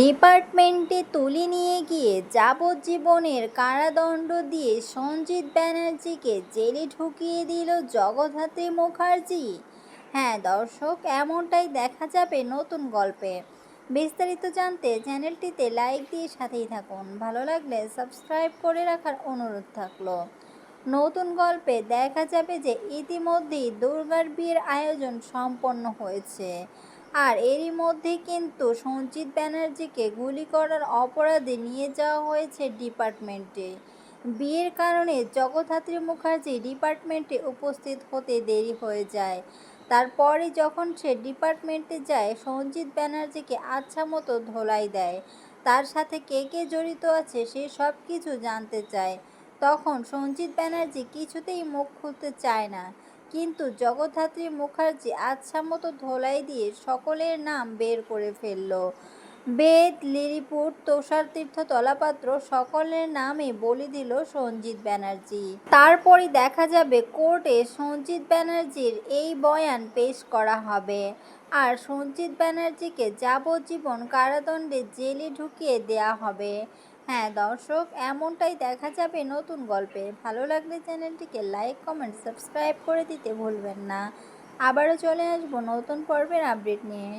ডিপার্টমেন্টে তুলে নিয়ে গিয়ে যাবজ্জীবনের কারাদণ্ড দিয়ে সঞ্জিত ব্যানার্জিকে জেলে ঢুকিয়ে দিল জগদ্ধাত্রী মুখার্জি। হ্যাঁ দর্শক, এমনটাই দেখা যাবে নতুন গল্পে। বিস্তারিত জানতে চ্যানেলটিতে লাইক দিয়ে সাথেই থাকুন। ভালো লাগলে সাবস্ক্রাইব করে রাখার অনুরোধ থাকল। নতুন গল্পে দেখা যাবে যে ইতিমধ্যেই দুর্গার বিয়ের আয়োজন সম্পন্ন হয়েছে। আর এরই মধ্যে কিন্তু সঞ্জিত ব্যানার্জিকে গুলি করার অপরাধে নিয়ে যাওয়া হয়েছে ডিপার্টমেন্টে। বিয়ের কারণে জগদ্ধাত্রী মুখার্জি ডিপার্টমেন্টে উপস্থিত হতে দেরি হয়ে যায়। তারপরে যখন সে ডিপার্টমেন্টে যায়, সঞ্জিত ব্যানার্জিকে আচ্ছা মতো ধোলাই দেয়। তার সাথে কে কে জড়িত আছে সে সব কিছু জানতে চায়। তখন সঞ্জিত ব্যানার্জি কিছুতেই মুখ খুলতে চায় না। কিন্তু জগদ্ধাত্রী মুখার্জি আচ্ছা মতো ধোলাই দিয়ে সকলের নাম বের করে ফেলল। বেদ লিলিপুর তুষার তীর্থ তলাপাত্র সকলের নামে বলে দিল সঞ্জিত ব্যানার্জি। তারপরই দেখা যাবে কোর্টে সঞ্জিত ব্যানার্জির এই বয়ান পেশ করা হবে। আর সঞ্জিত ব্যানার্জিকে যাবজ্জীবন কারাদণ্ডে জেলে ঢুকিয়ে দেয়া হবে। হ্যাঁ দর্শক, এমনটাই দেখা যাবে নতুন গল্পে। ভালো লাগলে চ্যানেলটিকে লাইক, কমেন্ট, সাবস্ক্রাইব করে দিতে ভুলবেন না। আবারও চলে আসব নতুন পর্বের আপডেট নিয়ে।